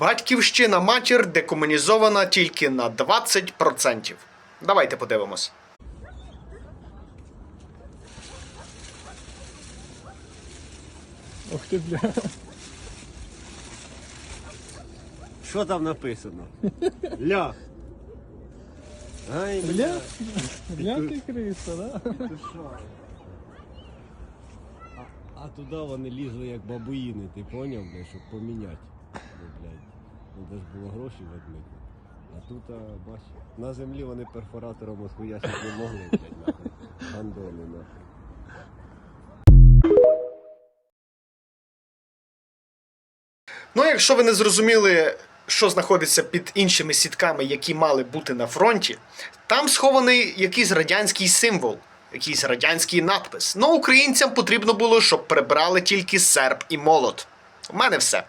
Батьківщина матір декомунізована тільки на 20%. Давайте подивимось. Ох ти, бля. Що там написано? Ля. Ай, Бля, бля ти криса, да? ти що? А, а туди вони лізли як бабуїни, ти поняв, бля, щоб поміняти. Блядь, ну де ж було гроші ведмити. А тут, а, бач, на землі вони перфоратором осхуясити не могли, блядь, нахуй. Гандони, нахуй. Ну, якщо ви не зрозуміли, що знаходиться під іншими сітками, які мали бути на фронті, там схований якийсь радянський символ, якийсь радянський надпис. Ну, українцям потрібно було, щоб прибрали тільки серп і молот. У мене все.